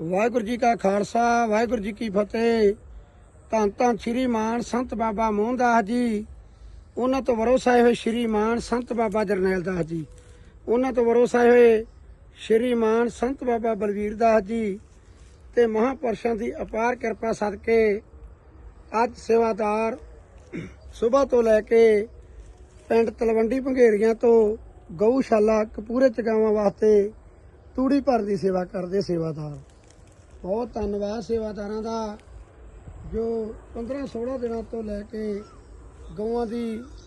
ਵਾਹਿਗੁਰੂ ਜੀ ਕਾ ਖਾਲਸਾ, ਵਾਹਿਗੁਰੂ ਜੀ ਕੀ ਫਤਿਹ। ਧੰਨ ਧੰਨ ਸ੍ਰੀ ਮਾਨ ਸੰਤ ਬਾਬਾ ਮੋਹਨਦਾਸ ਜੀ। ਉਹਨਾਂ ਤੋਂ ਵਰੋਸਾਏ ਹੋਏ ਸ੍ਰੀ ਮਾਨ ਸੰਤ ਬਾਬਾ ਜਰਨੈਲ ਦਾਸ ਜੀ। ਉਹਨਾਂ ਤੋਂ ਵਰੋਸਾਏ ਹੋਏ ਸ੍ਰੀ ਮਾਨ ਸੰਤ ਬਾਬਾ ਬਲਵੀਰ ਦਾਸ ਜੀ। ਤੇ ਮਹਾਪੁਰਸ਼ਾਂ ਦੀ ਅਪਾਰ ਕਿਰਪਾ ਸਦਕੇ ਅੱਜ ਸੇਵਾਦਾਰ ਸਵੇਰ ਤੋਂ ਲੈ ਕੇ ਪਿੰਡ ਤਲਵੰਡੀ ਭੰਗੇਰੀਆਂ ਤੋਂ ਗਊਸ਼ਾਲਾ ਕਪੂਰੇ ਚਗਾਵਾਂ ਵਾਸਤੇ ਤੂੜੀ ਭਰ ਦੀ ਸੇਵਾ ਕਰਦੇ ਸੇਵਾਦਾਰ। ਬਹੁਤ ਧੰਨਵਾਦ ਸੇਵਾਦਾਰਾਂ ਦਾ, ਜੋ 15 16 ਦਿਨਾਂ ਤੋਂ ਲੈ ਕੇ ਗਊਆਂ ਦੀ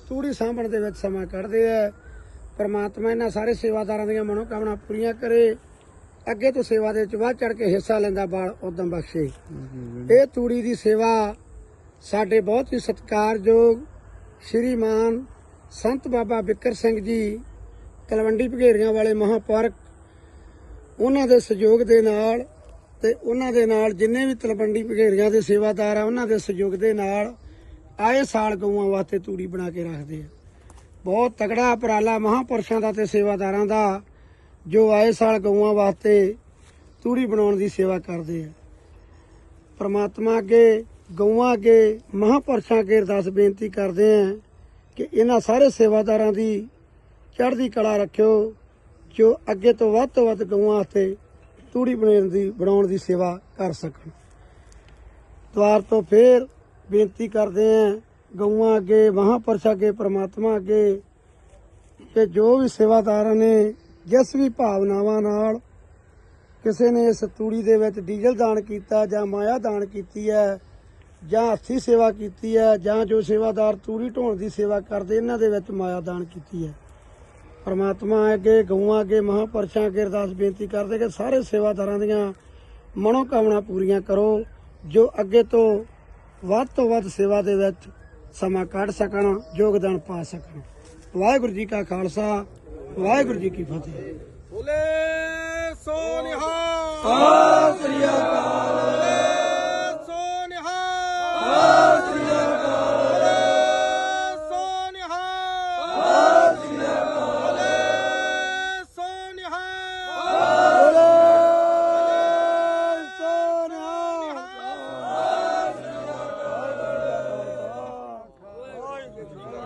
ਤੂੜੀ ਸਾਂਭਣ ਦੇ ਵਿੱਚ ਸਮਾਂ ਕੱਢਦੇ ਆ। ਪਰਮਾਤਮਾ ਇਹਨਾਂ ਸਾਰੇ ਸੇਵਾਦਾਰਾਂ ਦੀਆਂ ਮਨੋਕਾਮਨਾ ਪੂਰੀਆਂ ਕਰੇ। ਅੱਗੇ ਤੋਂ ਸੇਵਾ ਦੇ ਵਿੱਚ ਵੱਧ ਚੜ ਕੇ ਹਿੱਸਾ ਲੈਂਦਾ ਬਾਲ ਉਦਮ ਬਖਸ਼ੇ। ਇਹ ਤੂੜੀ ਦੀ ਸੇਵਾ ਸਾਡੇ ਬਹੁਤ ਹੀ ਸਤਿਕਾਰਯੋਗ ਸ਼੍ਰੀਮਾਨ ਸੰਤ ਬਾਬਾ ਬਿੱਕਰ ਸਿੰਘ ਜੀ, ਤਲਵੰਡੀ ਭਗੇਰੀਆਂ ਵਾਲੇ ਮਹਾਪੁਰਖ, ਉਹਨਾਂ ਦੇ ਸਹਿਯੋਗ ਦੇ ਨਾਲ ਤੇ ਉਹਨਾਂ ਦੇ ਨਾਲ ਜਿੰਨੇ ਵੀ ਤਲਵੰਡੀ ਭਗੇਰੀਆਂ ਦੇ ਸੇਵਾਦਾਰ ਆ, ਉਹਨਾਂ ਦੇ ਸਹਿਯੋਗ ਦੇ ਨਾਲ ਆਏ ਸਾਲ ਗਊਆਂ ਵਾਸਤੇ ਤੂੜੀ ਬਣਾ ਕੇ ਰੱਖਦੇ ਆ। ਬਹੁਤ ਤਕੜਾ ਉਪਰਾਲਾ ਮਹਾਪੁਰਸ਼ਾਂ ਦਾ ਤੇ ਸੇਵਾਦਾਰਾਂ ਦਾ ਜੋ ਆਏ ਸਾਲ ਗਊਆਂ ਵਾਸਤੇ ਤੂੜੀ ਬਣਾਉਣ ਦੀ ਸੇਵਾ ਕਰਦੇ ਆ। ਪਰਮਾਤਮਾ ਅੱਗੇ, ਗਊਆਂ ਅੱਗੇ, ਮਹਾਪੁਰਸ਼ਾਂ ਅੱਗੇ ਅਰਦਾਸ ਬੇਨਤੀ ਕਰਦੇ ਆ ਕਿ ਇਹਨਾਂ ਸਾਰੇ ਸੇਵਾਦਾਰਾਂ ਦੀ ਚੜ੍ਹਦੀ ਕਲਾ ਰੱਖਿਓ, ਜੋ ਅੱਗੇ ਤੋਂ ਵੱਧ ਤੋਂ ਵੱਧ ਗਊਆਂ ਵਾਸਤੇ ਤੂੜੀ ਬਣਾਉਣ ਦੀ ਬਣਾਉਣ ਦੀ ਸੇਵਾ ਕਰ ਸਕਣ। ਦੁਆਰ ਤੋਂ ਫੇਰ ਬੇਨਤੀ ਕਰਦੇ ਆ ਗਊਆਂ ਅੱਗੇ, ਮਹਾਪੁਰਸ਼ਾਂ ਅੱਗੇ, ਪ੍ਰਮਾਤਮਾ ਅੱਗੇ, ਕਿ ਜੋ ਵੀ ਸੇਵਾਦਾਰਾਂ ਨੇ, ਜਿਸ ਵੀ ਭਾਵਨਾਵਾਂ ਨਾਲ ਕਿਸੇ ਨੇ ਇਸ ਤੂੜੀ ਦੇ ਵਿੱਚ ਡੀਜ਼ਲ ਦਾਨ ਕੀਤਾ ਜਾਂ ਮਾਇਆ ਦਾਨ ਕੀਤੀ ਹੈ, ਜਾਂ ਹੱਥੀ ਸੇਵਾ ਕੀਤੀ ਹੈ, ਜਾਂ ਜੋ ਸੇਵਾਦਾਰ ਤੂੜੀ ਢੋਣ ਦੀ ਸੇਵਾ ਕਰਦੇ, ਇਹਨਾਂ ਦੇ ਵਿੱਚ ਮਾਇਆ ਦਾਨ ਕੀਤੀ ਹੈ। ਪਰਮਾਤਮਾ ਅੱਗੇ ਗਊਆਂ ਅੱਗੇ ਮਹਾਪੁਰਸ਼ਾਂ ਅੱਗੇ ਅਰਦਾਸ ਬੇਨਤੀ ਕਰਦੇ ਕਿ ਸਾਰੇ ਸੇਵਾਦਾਰਾਂ ਦੀਆਂ ਮਨੋਕਾਮਨਾ ਪੂਰੀਆਂ ਕਰੋ ਜੋ ਅੱਗੇ ਤੋਂ ਵੱਧ ਤੋਂ ਵੱਧ ਸੇਵਾ ਦੇ ਵਿੱਚ ਸਮਾਂ ਕੱਢ ਸਕਣ ਯੋਗਦਾਨ ਪਾ ਸਕਣ। ਵਾਹਿਗੁਰੂ ਜੀ ਕਾ ਖਾਲਸਾ ਵਾਹਿਗੁਰੂ ਜੀ ਕੀ ਫਤਿਹ। ਬੋਲੇ ਸੋ ਨਿਹਾਲ।